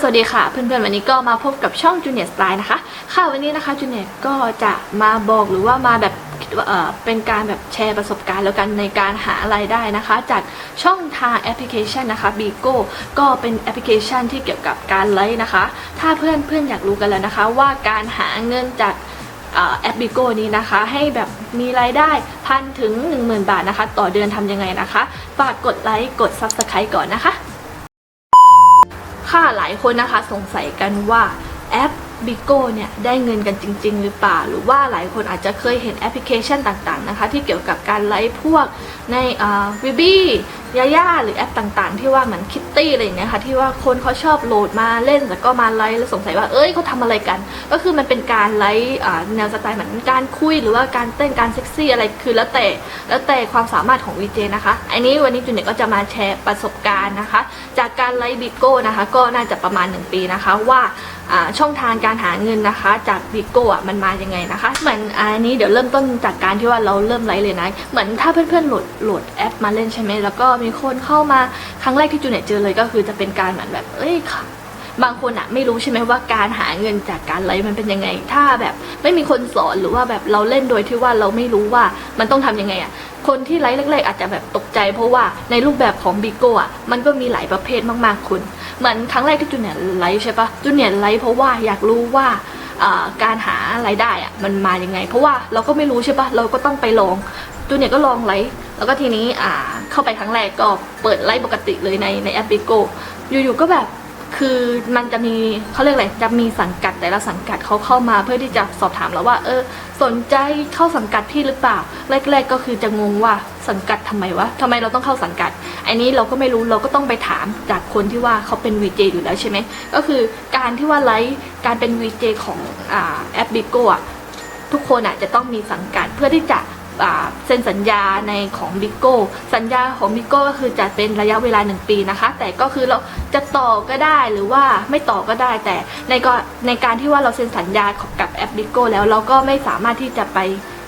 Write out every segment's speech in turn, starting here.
สวัสดีค่ะเพื่อนๆวันนี้ก็มาพบกับช่อง Junior Style นะคะ ค่ะวันนี้นะคะ Junior ก็จะมาบอกหรือว่ามาแบบเเป็นการแบบแชร์ประสบการณ์แล้วกันในการหารายได้นะคะ จากช่องทางแอปพลิเคชันนะคะ Bigo ก็เป็นแอปพลิเคชันที่เกี่ยวกับการไลฟ์นะคะ ถ้าเพื่อนเพื่อนๆอยากรู้กันแล้วนะคะ ว่าการหาเงินจากอแอปบิโก้นี้นะคะ ให้แบบมีรายได้พันถึง 10,000 บาทนะคะ ต่อเดือนทำยังไงนะคะฝากกดไลค์กด Subscribe ก่อนนะคะ ค่ะหลายคนนะคะสงสัยกันว่าแอปบิโก้เนี่ยได้เงินกันจริง ๆ หรือเปล่า หรือว่าหลายคนอาจจะเคยเห็นแอปพลิเคชันต่างๆนะคะ ที่เกี่ยวกับการไลฟ์พวกในวิบี้ยาย่าหรือแอปต่างๆ ที่ว่าเหมือนคิตตี้อะไรอย่างเงี้ยค่ะที่ว่าคนเขาชอบโหลดมาเล่นแล้วก็มาไลฟ์แล้วสงสัยว่าเอ้ยเขาทำอะไรกัน ก็คือมันเป็นการไลฟ์อ่าแนวสไตล์เหมือนการคุยหรือว่าการเต้นการเซ็กซี่อะไรคือแล้วแต่แล้วแต่ความสามารถของวีเจนะคะอันนี้วันนี้จุนเนี่ยก็จะมาแชร์ประสบการณ์นะคะ จาก การไลฟ์บิโก้นะคะ ก็น่าจะประมาณ 1 ปีนะคะ ว่าช่องทางการหาเงินนะคะ จากบิโก้อะมันมายังไงนะคะ เหมือนอันนี้เดี๋ยวเริ่มต้นจากการที่ว่าเราเริ่มไลฟ์เลยนะ เหมือนถ้าเพื่อนๆโหลดโหลดแอปมาเล่นใช่ไหมแล้วก็มีคนเข้ามาครั้งแรกที่จูเน็ตเจอเลยก็คือจะเป็นการเหมือนแบบเอ้ย บางคนอะไม่รู้ใช่ไหมว่าการหาเงินจากการไลฟ์มันเป็นยังไง ถ้าแบบไม่มีคนสอนหรือว่าแบบเราเล่นโดยที่ว่าเราไม่รู้ว่ามันต้องทำยังไงอะคนที่ไลฟ์แรกๆ อาจจะแบบตกใจ เพราะว่าในรูปแบบของบิโก้อะมันก็มีหลายประเภทมากๆคุณเหมือนครั้งแรกที่จูเนียร์ไลฟ์ใช่ปะจูเนียร์ไลฟ์เพราะว่าอยากรู้ว่าการหารายได้อะมันมาอยังไง เพราะว่าเราก็ไม่รู้ใช่ปะเราก็ต้องไปลองจูเนียก็ลองไลฟ์แล้วก็ทีนี้อ่าเข้าไปครั้งแรกก็เปิดไลฟ์ปกติเลยในในแอปบิโก้อยู่ๆก็แบบ คือมันจะมีเขาเรียกอะไรจะมีสังกัดแต่ละสังกัดเขาเข้ามาเพื่อที่จะสอบถามเราว่า เออ สนใจเข้าสังกัดพี่หรือเปล่า แรก ๆ ก็คือจะงงว่าสังกัดทำไมวะทำไมเราต้องเข้าสังกัด อันนี้เราก็ไม่รู้เราก็ต้องไปถามจากคนที่ว่าเขาเป็น VJ อยู่แล้วใช่ไหมก็คือการที่ว่าไลฟ์การเป็น VJ ของอแอปบิโกะทุกคนอะจะต้องมีสังกัดเพื่อที่จะ เซ็นสัญญาในของบิโก้สัญญาของบิโก้ก็คือจะเป็นระยะเวลา 1 ปีนะคะ แต่ก็คือเราจะต่อก็ได้หรือว่าไม่ต่อก็ได้ แต่ในก็ในการที่ว่าเราเซ็นสัญญากับแอปบิโก้แล้วเราก็ไม่สามารถที่จะไป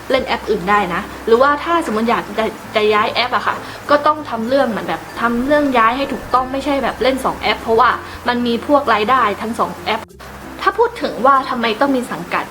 เล่นแอปอื่นได้นะ หรือว่าถ้าสมมติอยากจะจะย้ายแอปอะค่ะ ก็ต้องทำเรื่องเหมือนแบบทำเรื่องย้ายให้ถูกต้องไม่ใช่แบบเล่น 2 แอป เพราะว่ามันมีพวกรายได้ทั้ง 2 แอป ถ้าพูดถึงว่าทำไมต้องมีสังกัด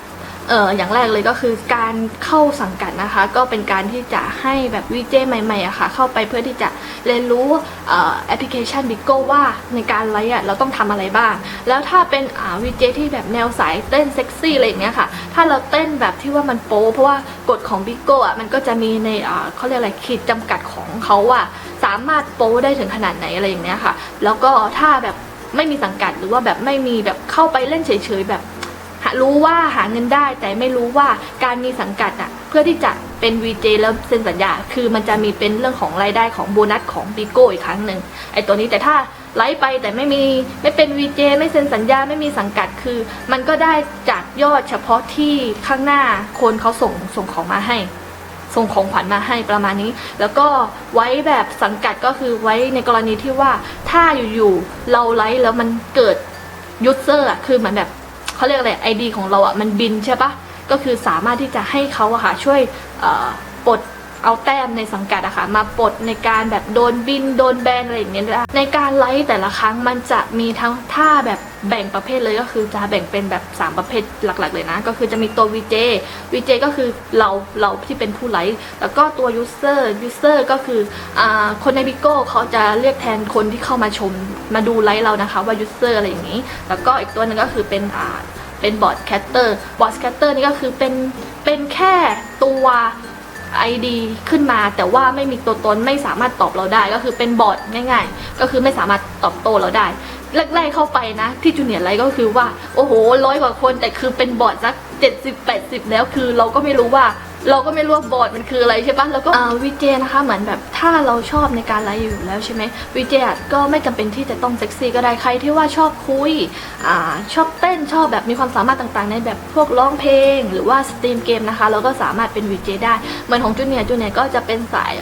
เอออย่างแรกเลยก็คือการเข้าสังกัดนะคะ ก็เป็นการที่จะให้แบบวีเจใหม่ๆอะค่ะ เข้าไปเพื่อที่จะเรียนรู้เอ่อแอปพลิเคชัน Bigo ว่าในการไลฟ์อะเราต้องทำอะไรบ้าง แล้วถ้าเป็นอ่าวีเจที่แบบแนวสายเต้นเซ็กซี่อะไรอย่างเงี้ยค่ะ ถ้าเราเต้นแบบที่ว่ามันโป๊เพราะว่ากฎของ Bigo อะมันก็จะมีในอ่าเขาเรียกอะไรขีดจำกัดของเขาอะสามารถโป๊ได้ถึงขนาดไหนอะไรอย่างเงี้ยค่ะ แล้วก็ถ้าแบบไม่มีสังกัดหรือว่าแบบไม่มีแบบเข้าไปเล่นเฉยๆแบบ รู้ว่าหาเงินได้แต่ไม่รู้ว่าการมีสังกัดอะเพื่อที่จะเป็น VJ แล้วเซ็นสัญญา คือมันจะมีเป็นเรื่องของรายได้ของโบนัสของบิโก้อีกครั้งหนึ่งไอ้ตัวนี้แต่ถ้าไลฟ์ไปแต่ไม่มีไม่เป็น VJ ไม่เซ็นสัญญาไม่มีสังกัดคือ มันก็ได้จากยอดเฉพาะที่ข้างหน้าคนเขาส่งส่งของมาให้ ส่งของขวัญมาให้ประมาณนี้ แล้วก็ไว้แบบสังกัดก็คือไว้ในกรณีที่ว่าถ้าอยู่ๆเราไลฟ์แล้วมันเกิดยูเซอร์อะคือเหมือนแบบ เขาเรียกอะไรไอดีของเราอะมันบินใช่ปะก็คือสามารถที่จะให้เขาอะค่ะช่วยปลดเอาแต้มในสังกัดอะค่ะมาปลดในการแบบโดนบินโดนแบนอะไรอย่างเงี้ยได้ในการไลฟ์แต่ละครั้งมันจะมีทั้งท่าแบบแบ่งประเภทเลยก็คือจะแบ่งเป็นแบบ 3 ประเภทหลักๆ เลยนะ ก็คือจะมีตัว VJ VJ ก็คือเราเราที่เป็นผู้ไลฟ์แล้วก็ตัว User User ก็คืออาคนในบิโก้เขาจะเรียกแทนคนที่เข้ามาชมมาดูไลฟ์เรานะคะว่า User อะไรอย่างนี้ แล้วก็อีกตัวหนึงก็คือเป็นอ่า เป็นบอทแคตเตอร์บอทแคตเตอร์นี่ก็คือเป็นเป็นแค่ตัว ID ขึ้นมา แต่ว่าไม่มีตัวตนไม่สามารถตอบเราได้ ก็คือเป็นบอทง่าย ๆ ก็คือไม่สามารถตอบโต้เราได้แรกๆเข้าไปนะ ที่จูเนียร์ไลท์ก็คือว่า โอ้โหร้อยกว่าคนแต่คือเป็นบอร์ดสัก 70 80 แล้วคือเราก็ไม่รู้ว่า เราก็ไม่รู้ว่บอร์ดมันคืออะไรใช่ปะแล้วก็วีเจนะคะเหมือนแบบถ้าเราชอบในการไลฟ์อยู่แล้วใช่ไหมวีเจก็ไม่จำเป็นที่จะต้องเซ็กซี่ก็ได้ใครที่ว่าชอบคุยอชอบเต้นชอบแบบมีความสามารถต่างๆ ในแบบพวกร้องเพลง หรือว่าสตรีมเกมนะคะเราก็สามารถเป็นวีเจได้เหมือนของจูเนียจูเนียก็จะเป็นสาย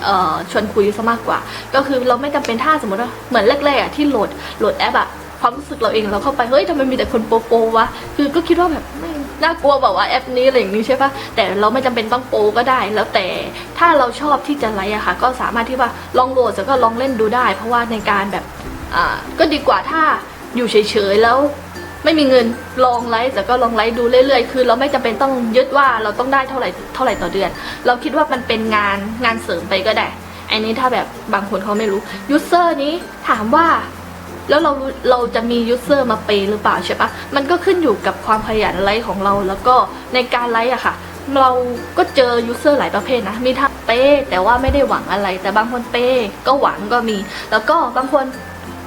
ชวนคุยซะมากกว่า ก็คือเราไม่จำเป็นถ้าสมมติว่าเหมือนแรกๆที่โหลดโหลดแอปอะความรู้สึกเราเองเราเข้าไปเฮ้ยทำไมมีแต่คนโป๊ปวะคือก็คิดว่าแบบไน่ากลัวแบบว่าแอปนี้อะไรอย่างนี้ใช่ปะแต่เราไม่จำเป็นต้องโปก็ได้ แล้วแต่ถ้าเราชอบที่จะไลฟ์อะค่ะ ก็สามารถที่ว่าลองโหลดแล้วก็ลองเล่นดูได้ เพราะว่าในการแบบอ่าก็ดีกว่าถ้าอยู่เฉยๆแล้วไม่มีเงินลองไลฟ์แต่ก็ลองไลฟ์ดูเรื่อยๆ คือเราไม่จำเป็นต้องยึดว่าเราต้องได้เท่าไหร่เท่าไหร่ต่อเดือน เราคิดว่ามันเป็นงานงานเสริมไปก็ได้อันนี้ถ้าแบบบางคนเขาไม่รู้ยูเซอร์นี้ถามว่า แล้วเราเราจะมียูเซอร์มาเปย์หรือเปล่าใช่ปะมันก็ขึ้นอยู่กับความขยันไลฟ์ของเรา แล้วก็ในการไลฟ์อะค่ะ เราก็เจอยูเซอร์หลายประเภทนะ มีทั้งเปย์แต่ว่าไม่ได้หวังอะไร แต่บางคนเปย์ก็หวังก็มี แล้วก็บางคน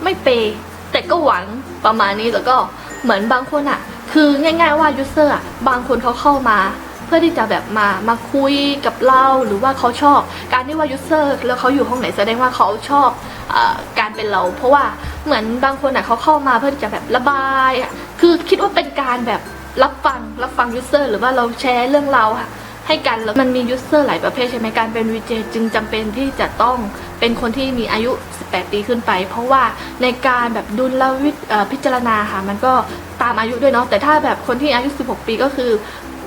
ไม่เปย์แต่ก็หวังประมาณนี้แล้วก็เหมือนบางคนอะคือง่าย ๆว่ายูเซอร์อะบางคนเขาเข้ามาเพื่อที่จะแบบมามาคุยกับเราหรือว่าเขาชอบ การที่ว่ายูเซอร์แล้วเขาอยู่ห้องไหนแสดงว่าเขาชอบอการเป็นเรา เพราะว่า เหมือนบางคนอะเขาเข้ามาเพื่อที่จะแบบระบายอะคือคิดว่าเป็นการแบบรับฟังรับฟังยูเซอร์หรือว่าเราแชร์เรื่องเราวอะให้กันแล้วมันมียูเซอร์หลายประเภทใช่ไหมการเป็นวีเจจึงจำเป็นที่จะต้องเป็นคนที่มีอายุ 18 ปีขึ้นไป เพราะว่าในการแบบดุลวิพิจารณาค่ะมันก็ตามอายุด้วยเนาะแต่ถ้าแบบคนที่อายุ 16 ปีก็คือ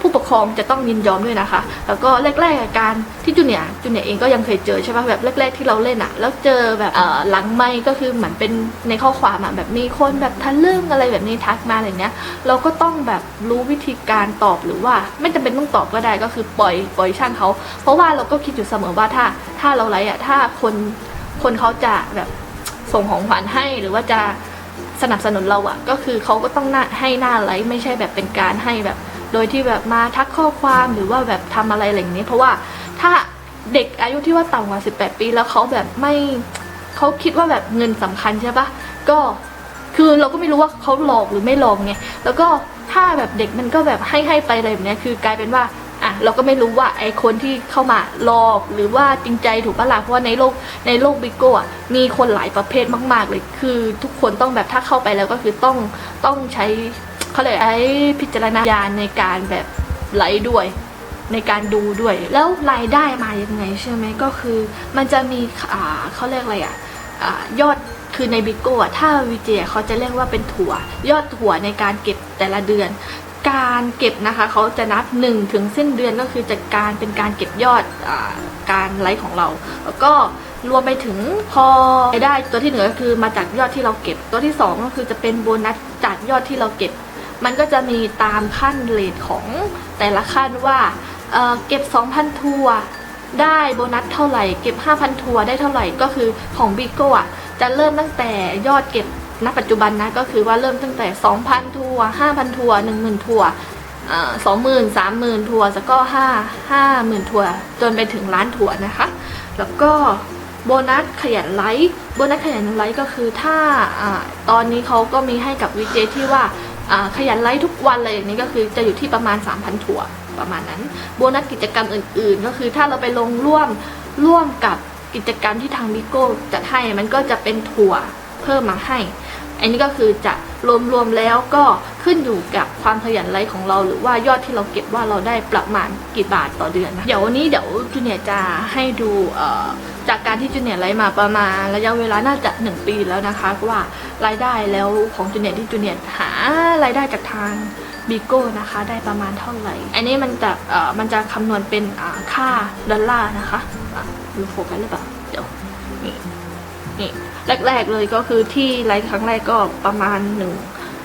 ผู้ปกครองจะต้องยินยอมด้วยนะคะ แล้วก็แรกๆการที่จูเนียจูเนียเองก็ยังเคยเจอใช่ปะแบบแรก ๆที่เราเล่นอะแล้วเจอแบบหลังไม่ก็คือเหมือนเป็นในข้อความอะแบบมีคนแบบทันเรื่งอะไรแบบนี้ทักมาอะไรเนี้ย เราก็ต้องแบบรู้วิธีการตอบหรือว่าไม่จำเป็นต้องตอบก็ได้ก็คือปล่อยปล่อยช่างเขา เพราะว่าเราก็คิดอยู่เสมอว่าถ้าถ้าเราไลฟ์อะถ้าคนคนเขาจะแบบส่งของขวัญให้หรือว่าจะสนับสนุนเราอะก็คือเขาก็ต้องหน้าให้หน้าไลฟ์ไม่ใช่แบบเป็นการให้แบบ โดยที่แบบมาทักข้อความหรือว่าแบบทำอะไรอะไรอย่างนี้ เพราะว่าถ้าเด็กอายุที่ว่าต่ำกว่า 18 ปีแล้วเขาแบบไม่เขาคิดว่าแบบเงินสำคัญใช่ปะก็คือเราก็ไม่รู้ว่าเขาหลอกหรือไม่หลอกไงแล้วก็ถ้าแบบเด็กมันก็แบบให้ให้ไปอะไรแบบนี้คือกลายเป็นว่าอะเราก็ไม่รู้ว่าไอคนที่เข้ามาหลอกหรือว่าจริงใจถูกปะล่ะเพราะว่าในโลกในโลกบิโก้อะมีคนหลายประเภทมาก ๆ เลยคือทุกคนต้องแบบถ้าเข้าไปแล้วก็คือต้องต้องใช้ เขาเลยใช้พิจารณญาณในการแบบไลฟ์ด้วย ในการดูด้วย แล้วรายได้มายังไงใช่ไหมก็คือ มันจะมีอ่าเขาเรียกอะไรอะอ่ายอดคือในบิโก้อะถ้าวีเจเขาจะเรียกว่าเป็นถั่วยอดถั่วในการเก็บแต่ละเดือน การเก็บนะคะเขาจะนับหนึ่งถึงสิ้นเดือนก็คือจัดการเป็นการเก็บยอดอการไลฟ์ของเรา แล้วก็รวมไปถึงพอรายได้ตัวที่หนึ่งก็คือมาจากยอดที่เราเก็บ ตัวที่สองก็คือจะเป็นโบนัสจากยอดที่เราเก็บ มันก็จะมีตามขั้นเลทของแต่ละขั้นว่าเเก็บ 2,000 ทัวร์ได้โบนัสเท่าไหร่ เก็บ 5,000 ทัวร์ได้เท่าไหร่ก็คือของบิโก้อะจะเริ่มตั้งแต่ยอดเก็บณปัจจุบันนะก็คือว่าเริ่มตั้งแต่ 2,000 ทัวร์5,000 ทัวร์10,000 ทัวร์สองหมื่นสามหมื่นทัวร์แล้วก็ห้าห้าหมื่นทัวร์จนไปถึงล้านทัวร์นะคะ แล้วก็โบนัสขยันไลฟ์โบนัสขยันไลฟ์ก็คือถ้าอตอนนี้เขาก็มีให้กับวีเจที่ว่า ขยันไลฟ์ทุกวันอะไรอย่างนี้ก็คือจะอยู่ที่ประมาณ 3,000ถั่วประมาณนั้นโบนัสกิจกรรมอื่น ๆ ก็คือถ้าเราไปลงร่วมร่วมกับกิจกรรมที่ทางบิโก้จัดให้มันก็จะเป็นถั่วเพิ่มมาให้ อันนี้ก็คือจะ รวมๆแล้วก็ขึ้นอยู่กับความขยันไลฟ์ของเรา หรือว่ายอดที่เราเก็บว่าเราได้ประมาณกี่บาทต่อเดือนนะเดี๋ยววันนี้เดี๋ยวจูเนียร์จะให้ดูจากการที่จูเนียร์ไลฟ์มาประมาณระยะเวลาน่าจะ 1 ปีแล้วนะคะว่ารายได้แล้วของจูเนียร์ที่จูเนียร์หารายได้จากทางบิโก้นะคะได้ประมาณเท่าไหร่ อันนี้มันจะมันจะคำนวณเป็นค่าดอลลาร์นะคะดูโฟกัสหรือเปล่าเดี๋ยวนี่นี่ แรก ๆ เลยก็คือที่ไลฟ์ครั้งแรกก็ประมาณหนึ่ง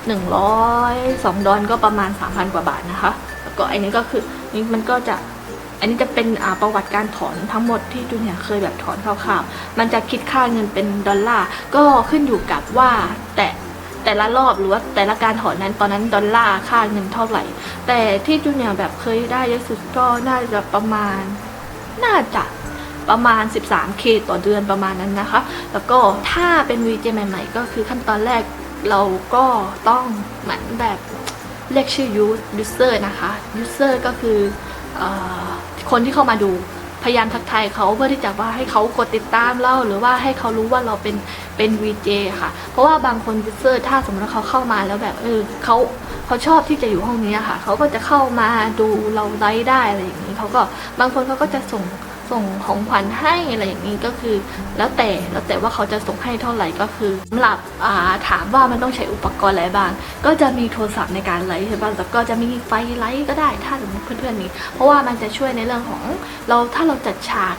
หนึ่งร้อยสองดอลก็ประมาณสามพันกว่าบาทนะคะ แล้วก็อันนี้ก็คือนี่มันก็จะอันนี้จะเป็นอ่าประวัติการถอนทั้งหมดที่จูเนียเคยแบบถอนคร่าวๆมันจะคิดค่าเงินเป็นดอลลาร์ก็ขึ้นอยู่กับว่าแต่แต่ละรอบหรือว่าแต่ละการถอนนั้นตอนนั้นดอลลาร์ค่าเงินเท่าไหร่ แต่ที่จูเนียแบบเคยได้เยอะสุดก็น่าจะประมาณ น่าจะ ประมาณ 13k ต่อเดือนประมาณนั้นนะคะ แล้วก็ถ้าเป็น VJ ใหม่ๆ ก็คือขั้นตอนแรกเราก็ต้องเหมือนแบบเรียกชื่อ user นะคะ user ก็คืออคนที่เข้ามาดูพยายามทักทายเขาเพื่อที่จะว่าให้เขากดติดตามเราหรือว่าให้เขารู้ว่าเราเป็นเป็น VJ ค่ะ เพราะว่าบางคน user ถ้าสมมติว่าเขาเข้ามาแล้วแบบเออเขาเขาชอบที่จะอยู่ห้องนี้ค่ะ เขาก็จะเข้ามาดูเราไลฟ์ได้อะไรอย่างนี้เขาก็บางคนเขาก็จะส่ง ส่งของขวัญให้อะไรอย่างนี้ก็คือ แล้วแต่แล้วแต่ว่าเขาจะส่งให้เท่าไหร่ก็คือสำหรับาถามว่ามันต้องใช้อุปกรณ์อะไรบ้าง ก็จะมีโทรศัพท์ในการไลฟ์ใช่ป่ะแล้วก็จะมีไฟไลฟ์ก็ได้ถ้าสมมติเพื่อนๆมีเพราะว่ามันจะช่วยในเรื่องของเราถ้าเราจัดฉาก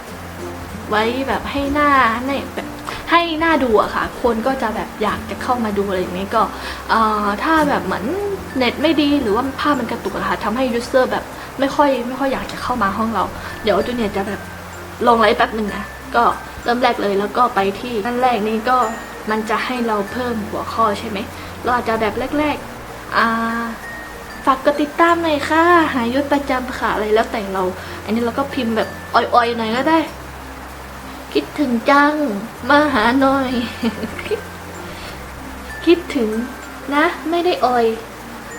ไว้แบบให้หน้าในแบบให้หน่าดูอะค่ะ คนก็จะแบบอยากจะเข้ามาดูอะไรอย่างนี้ก็ถ้าแบบเหมือนเน็ตไม่ดีหรือว่าภาพมันกระตุกอะค่ะทำให้ยูเซอร์แบบไม่ค่อยไม่ค่อยอยากจะเข้ามาห้องเรา เดี๋ยวจูเนียจะแบบ ลงไลฟ์แป๊บหนึ่งนะ ก็เริ่มแรกเลยแล้วก็ไปที่นั่นแรกนี้ก็มันจะให้เราเพิ่มหัวข้อใช่ไหม เราอาจจะแบบแรกๆอ่าฝากกดติดตามหน่อยค่ะ หายศประจำค่ะอะไรแล้วแต่เรา อันนี้เราก็พิมพ์แบบอ่อยๆหน่อยก็ได้ คิดถึงจัง มาหาหน่อย คิดถึงนะ ไม่ได้อ่อย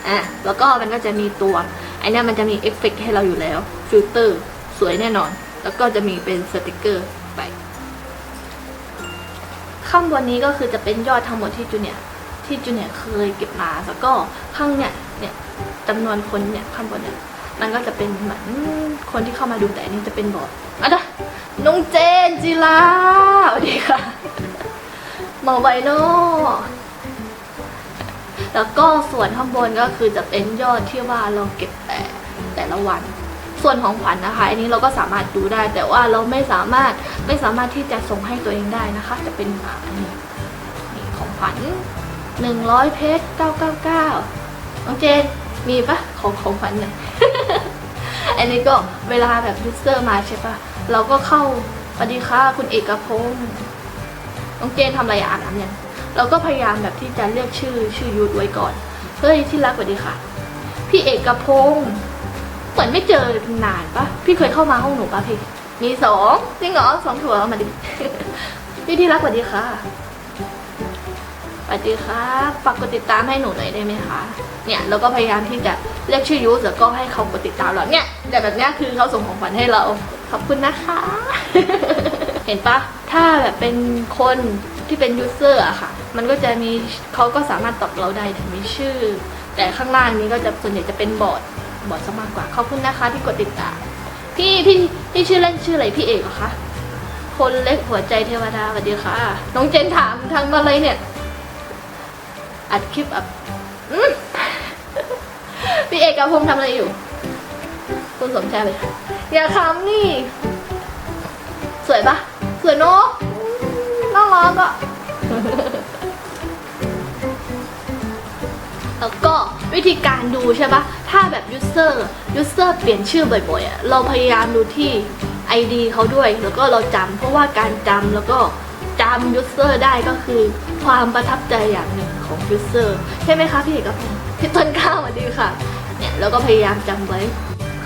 อะแล้วก็มันก็จะมีตัว อันนี้มันจะมีเอฟเฟกต์ให้เราอยู่แล้ว ฟิลเตอร์ สวยแน่นอน แล้วก็จะมีเป็นสติกเกอร์ไป ข้างบนนี้ก็คือจะเป็นยอดทั้งหมดที่จูเนียที่จูเนียเคยเก็บมา แล้วก็ข้างเนี่ยเนี่ยจำนวนคนเนี่ยข้างบนเนี่ยมันก็จะเป็นเหมือนคนที่เข้ามาดูแต่อันนี้จะเป็นบอร์ดอะเด้อน้องเจนจิลาสวัสดีค่ะหมาไวโนแล้วก็ส่วนข้างบนก็คือจะเป็นยอดที่ว่าเราเก็บแต่แต่ละวัน ส่วนของขวัญนะคะ อันนี้เราก็สามารถดูได้ แต่ว่าเราไม่สามารถไม่สามารถที่จะส่งให้ตัวเองได้นะคะ จะเป็นอันนี้นี่ของขวัญหนึ่งร้อยเพชรเก้าเก้าเก้าน้องเจนมีปะของของขวัญหน่อยอันนี้ก็เวลาแบบยูเซอร์มาใช่ปะเราก็เข้าสวัสดีค่ะคุณเอกพงศ์น้องเจนทำอะไรอะอ่านน้ำยังเราก็พยายามแบบที่จะเรียกชื่อชื่อยูทไว้ก่อนเฮ้ยที่รักสวัสดีค่ะ พี่เอกพงศ์ เหมือนไม่เจอนานปะพี่เคยเข้ามาห้องหนูปะพี่ มีสองจริงเหรอสองถั่วมาดิ พี่ที่รักสวัสดีค่ะสวัสดีครับฝากกดติดตามให้หนูหน่อยได้ไหมคะ เนี่ยเราก็พยายามที่จะเรียกชื่อยูสแล้วก็ให้เขากดติดตามเราเนี่ยแต่แบบเนี้ยคือเขาส่งของขวัญให้เรา ขอบคุณนะคะ เห็นปะถ้าแบบเป็นคนที่เป็นยูเซอร์อะค่ะ มันก็จะมีเขาก็สามารถตอบเราได้ถึงมีชื่อ แต่ข้างล่างนี้ก็จะส่วนใหญ่จะเป็นบอร์ด บอร์ดซะมากกว่า ขอบคุณนะคะที่กดติดตามพี่พี่พี่ชื่อเล่นชื่ออะไรพี่เอกเหรอคะ คนเล็กหัวใจเทวดาสวัสดีค่ะ น้องเจนถามทางมาเลยเนี่ย อัดคลิปอับพี่เอกกับพงษ์ทำอะไรอยู่ คุณสมชายเลยอย่าคำนี่ สวยปะสวยเนอะน่ารักอะ แล้วก็วิธีการดูใช่ปะถ้าแบบยูเซอร์ยูเซอร์เปลี่ยนชื่อบ่อยๆอะเราพยายามดูที่ ID เขาด้วย แล้วก็เราจำเพราะว่าการจำแล้วก็จำยูเซอร์ได้ก็คือความประทับใจอย่างหนึ่งของยูเซอร์ใช่ไหมคะพี่เอกพงศ์พี่ต้นข้าวสวัสดีค่ะเนี่ยแล้วก็พยายามจำไว้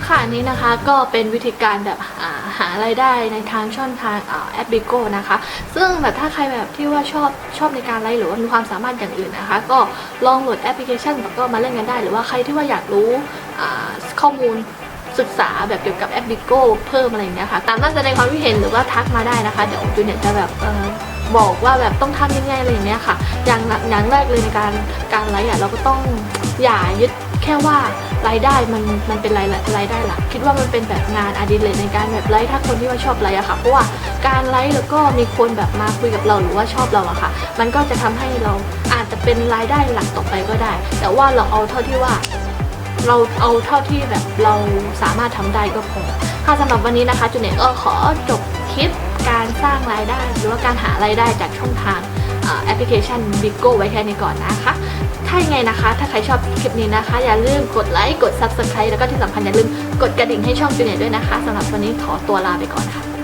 ค่ะนี้นะคะก็เป็นวิธีการแบบอ่าหารายได้ในทางช่องทางแอปบิโกนะคะ ซึ่งแบบถ้าใครแบบที่ว่าชอบชอบในการไลฟ์หรือว่ามีความสามารถอย่างอื่นนะคะ ก็ลองโหลดแอปพลิเคชันแล้วก็มาเล่นกันได้ หรือว่าใครที่ว่าอยากรู้ข้อมูลศึกษาแบบเกี่ยวกับแอปบิโกเพิ่มอะไรอย่างเงี้ยค่ะ ตามนั้นแสดงความคิดเห็นหรือว่าทักมาได้นะคะ เดี๋ยวจูเนี่ยจะแบบออบอกว่าแบบต้องทำยังไงอะไรอย่างเงี้ยค่ะ อย่างอย่างแรกเลยในการการไลฟ์อะเราก็ต้องอย่ายึด แค่ว่ารายได้มันมันเป็นรายรายได้หลักคิดว่ามันเป็นแบบงานอดิเรกในการแบบไลฟ์ถ้าคนที่ว่าชอบไลฟ์อะค่ะ เพราะว่าการไลฟ์แล้วก็มีคนแบบมาคุยกับเราหรือว่าชอบเราอะค่ะ มันก็จะทำให้เราอาจจะเป็นรายได้หลักต่อไปก็ได้ แต่ว่าเราเอาเท่าที่ว่า เราเอาเท่าที่แบบเราสามารถทำได้ก็พอค่ะสำหรับวันนี้นะคะจูเนียร์ก็ขอจบคลิปการสร้างรายได้ หรือว่าการหารายได้จากช่องทางแอปพลิเคชัน Bigo ไว้แค่นี้ก่อนนะคะายังไงนะคะ ถ้าใครชอบคลิปนี้นะคะ อย่าลืมกดไลค์ กด Subscribe แล้วก็ที่สำคัญอย่าลืมกดกระดิ่งให้ช่องจูเนียร์ด้วยนะคะสำหรับวันนี้ขอตัวลาไปก่อนค่ะ